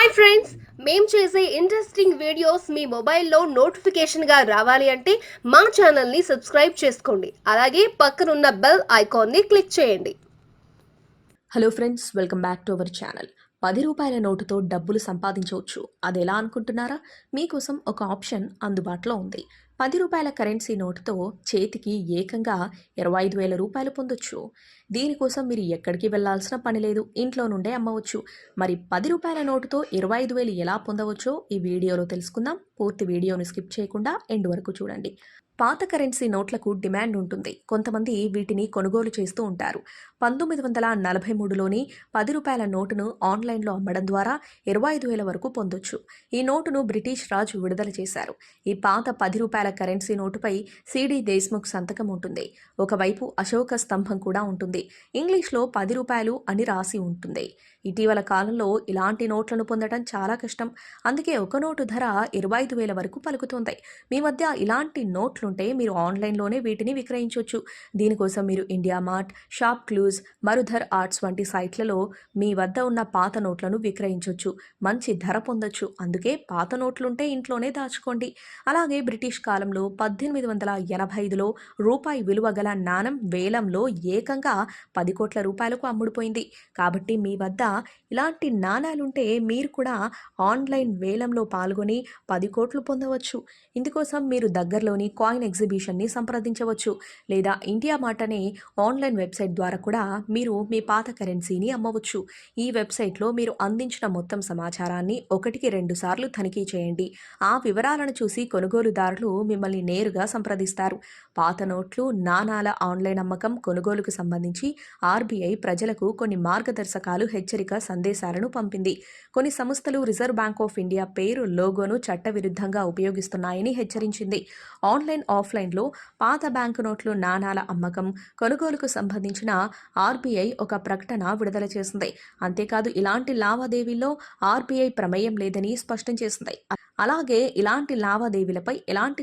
Hi friends మేము చేసే interesting videos మీ మొబైల్లో నోటిఫికేషన్గా రావాలి అంటే మా ఛానల్ని సబ్స్క్రైబ్ చేసుకోండి. అలాగే పక్కనున్న బెల్ ఐకాన్ని క్లిక్ చేయండి. Hello friends welcome back to our channel పది రూపాయల నోటుతో డబ్బులు సంపాదించవచ్చు. అది ఎలా అనుకుంటున్నారా? మీకోసం ఒక ఆప్షన్ అందుబాటులో ఉంది. పది రూపాయల కరెన్సీ నోటుతో చేతికి ఏకంగా ఇరవై ఐదు వేల రూపాయలు పొందొచ్చు. దీనికోసం మీరు ఎక్కడికి వెళ్ళాల్సిన పని లేదు. ఇంట్లో నుండే అమ్మవచ్చు. మరి పది రూపాయల నోటుతో ఇరవై ఐదు వేలు ఎలా పొందవచ్చో ఈ వీడియోలో తెలుసుకుందాం. పూర్తి వీడియోను స్కిప్ చేయకుండా ఎండ్ వరకు చూడండి. పాత కరెన్సీ నోట్లకు డిమాండ్ ఉంటుంది. కొంతమంది వీటిని కొనుగోలు చేస్తూ ఉంటారు. పంతొమ్మిది వందల నలభై మూడులోని పది రూపాయల నోటును ఆన్లైన్లో అమ్మడం ద్వారా ఇరవై ఐదు వేల వరకు పొందొచ్చు. ఈ నోటును బ్రిటిష్ రాజు విడుదల చేశారు. ఈ పాత పది రూపాయల కరెన్సీ నోటుపై సిడి దేశ్ముఖ్ సంతకం ఉంటుంది. ఒకవైపు అశోక స్తంభం కూడా ఉంటుంది. ఇంగ్లీష్లో పది రూపాయలు అని రాసి ఉంటుంది. ఇటీవల కాలంలో ఇలాంటి నోట్లను పొందడం చాలా కష్టం. అందుకే ఒక నోటు ధర ఇరవై ఐదు వేల వరకు పలుకుతుంది. మీ మధ్య ఇలాంటి నోట్లుంటే మీరు ఆన్లైన్లోనే వీటిని విక్రయించవచ్చు దీనికోసం మీరు India mart shop clues Marudhar arts వంటి సైట్లలో మీ వద్ద ఉన్న పాత నోట్లను విక్రయించవచ్చు మంచి ధర పొందొచ్చు. అందుకే పాత నోట్లుంటే ఇంట్లోనే దాచుకోండి. అలాగే బ్రిటిష్ కాలంలో పద్దెనిమిది వందల ఎనభై ఐదులో రూపాయి విలువ గల నాణం వేలంలో ఏకంగా పది కోట్ల రూపాయలకు అమ్ముడుపోయింది. కాబట్టి మీ వద్ద ఇలాంటి నాణాలుంటే మీరు కూడా ఆన్లైన్ వేలంలో పాల్గొని పది కోట్లు పొందవచ్చు. ఇందుకోసం మీరు దగ్గరలోని కాయిన్ ఎగ్జిబిషన్ని సంప్రదించవచ్చు. లేదా ఇండియా మార్ట్ అనే ఆన్లైన్ వెబ్సైట్ ద్వారా కూడా మీరు మీ పాత కరెన్సీని అమ్మవచ్చు. ఈ వెబ్సైట్లో మీరు అందించిన మొత్తం సమాచారాన్ని ఒకటికి రెండు సార్లు తనిఖీ చేయండి. ఆ వివరాలను చూసి కొనుగోలుదారులు మిమ్మల్ని నేరుగా సంప్రదిస్తారు. పాత నోట్లు నాణాల ఆన్లైన్ అమ్మకం కొనుగోలుకు సంబంధించి ఆర్బీఐ ప్రజలకు కొన్ని మార్గదర్శకాలు హెచ్చరిక సందేశాలను పంపింది. కొన్ని సంస్థలు రిజర్వ్ బ్యాంక్ ఆఫ్ ఇండియా పేరు లోగోను చట్టవిరుద్ధంగా ఉపయోగిస్తున్నాయని హెచ్చరించింది. ఆన్లైన్ ఆఫ్లైన్లో పాత బ్యాంకు నోట్లు నాణాల అమ్మకం కొనుగోలుకు సంబంధించిన ఆర్బీఐ ఒక ప్రకటన విడుదల చేసింది. అంతేకాదు ఇలాంటి లావాదేవీల్లో ఆర్బీఐ ప్రమేయం లేదని స్పష్టం చేసింది. అలాగే ఇలాంటి లావాదేవీలపై ఎలాంటి